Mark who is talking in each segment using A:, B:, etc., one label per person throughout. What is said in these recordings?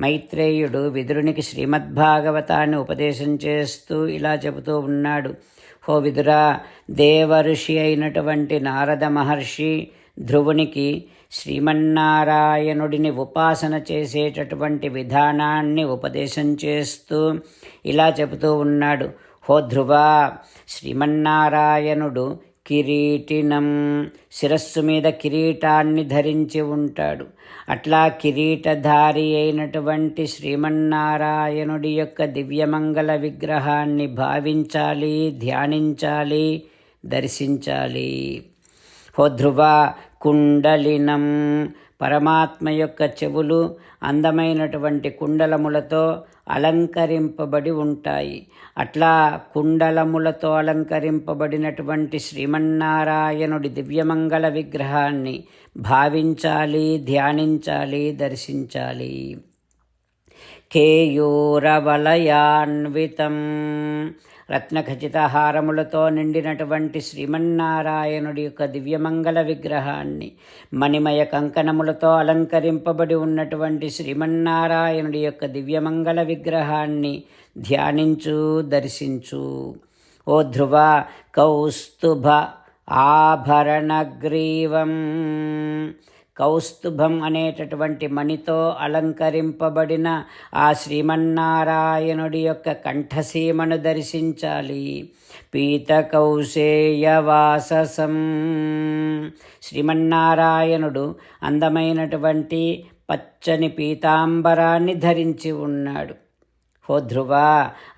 A: మైత్రేయుడు విదురునికి శ్రీమద్భాగవతాన్ని ఉపదేశం చేస్తూ ఇలా చెబుతూ ఉన్నాడు. హో విదురా దేవఋషి అయినటువంటి నారద మహర్షి ధ్రువునికి శ్రీమన్నారాయణుడిని ఉపాసన చేసేటటువంటి విధానాన్ని ఉపదేశం చేస్తూ ఇలా చెబుతూ ఉన్నాడు. హో ధ్రువ శ్రీమన్నారాయణుడు కిరీటినం శిరస్సు మీద కిరీటాన్ని ధరించి ఉంటాడు. అట్లా కిరీటధారి అయినటువంటి శ్రీమన్నారాయణుడి యొక్క దివ్యమంగళ విగ్రహాన్ని భావించాలి ధ్యానించాలి దర్శించాలి. హో ధ్రువ కుండలినం పరమాత్మ యొక్క చెవులు అందమైనటువంటి కుండలములతో అలంకరింపబడి ఉంటాయి. అట్లా కుండలములతో అలంకరింపబడినటువంటి శ్రీమన్నారాయణుడి దివ్యమంగళ విగ్రహాన్ని భావించాలి ధ్యానించాలి దర్శించాలి. కేయూరవలయాన్వితం. రత్నఖచితహారములతో నిండినటువంటి శ్రీమన్నారాయణుడి యొక్క దివ్యమంగళ విగ్రహాన్ని మణిమయ కంకణములతో అలంకరింపబడి ఉన్నటువంటి శ్రీమన్నారాయణుడి యొక్క దివ్యమంగళ విగ్రహాన్ని ధ్యానించు దర్శించు. ఓ ధ్రువ కౌస్తుభ ఆభరణగ్రీవం. కౌస్తుభం అనేటటువంటి మణితో అలంకరింపబడిన ఆ శ్రీమన్నారాయణుడి యొక్క కంఠసీమను దర్శించాలి. పీత కౌశేయవాససం శ్రీమన్నారాయణుడు అందమైనటువంటి పచ్చని పీతాంబరాన్ని ధరించి ఉన్నాడు. హో ధ్రువ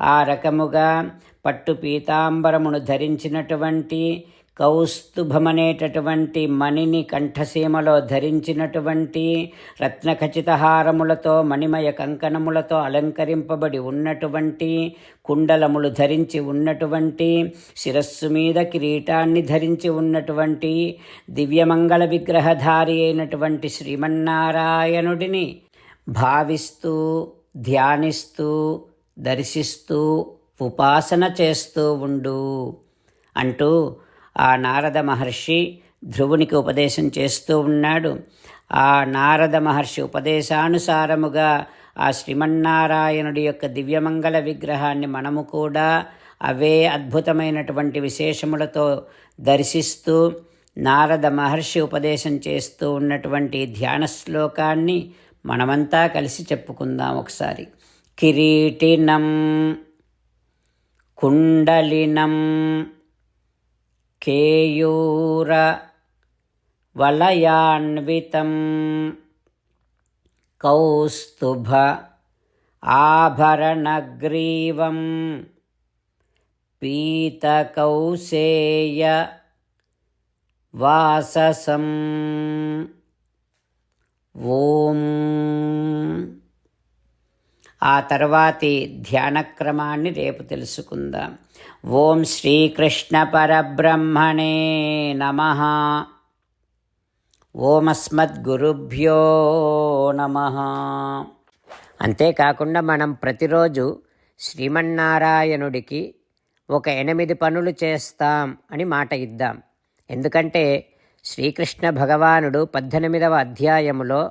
A: ఆ రకముగా పట్టు పీతాంబరమును ధరించినటువంటి కౌస్తుభమనేటటువంటి మణిని కంఠసీమలో ధరించినటువంటి రత్నఖచిత హారములతో మణిమయ కంకణములతో అలంకరింపబడి ఉన్నటువంటి కుండలములు ధరించి ఉన్నటువంటి శిరస్సు మీద కిరీటాన్ని ధరించి ఉన్నటువంటి దివ్యమంగళ విగ్రహధారి అయినటువంటి శ్రీమన్నారాయణుడిని భావిస్తూ ధ్యానిస్తూ దర్శిస్తూ ఉపాసన చేస్తూ ఉండు. అంటూ ఆ నారద మహర్షి ధ్రువునికి ఉపదేశం చేస్తూ ఉన్నాడు. ఆ నారద మహర్షి ఉపదేశానుసారముగా ఆ శ్రీమన్నారాయణుడి యొక్క దివ్యమంగళ విగ్రహాన్ని మనము కూడా అవే అద్భుతమైనటువంటి విశేషములతో దర్శిస్తూ నారద మహర్షి ఉపదేశం చేస్తూ ఉన్నటువంటి ధ్యాన శ్లోకాన్ని మనమంతా కలిసి చెప్పుకుందాం ఒకసారి. కిరీటినం కుండలినం కేయూర వలయాన్వితం కౌస్తుభ ఆభరణగ్రీవం పీతకౌసేయ వాససం. ఓం ఆ తర్వాతి ధ్యానక్రమాన్ని రేపు తెలుసుకుందాం. ఓం శ్రీకృష్ణ పరబ్రహ్మణే నమ. ఓమస్మద్గురుభ్యో నమ. అంతేకాకుండా మనం ప్రతిరోజు శ్రీమన్నారాయణుడికి ఒక ఎనిమిది పనులు చేస్తాం అని మాట ఇద్దాం. ఎందుకంటే శ్రీకృష్ణ భగవానుడు పద్దెనిమిదవ అధ్యాయములో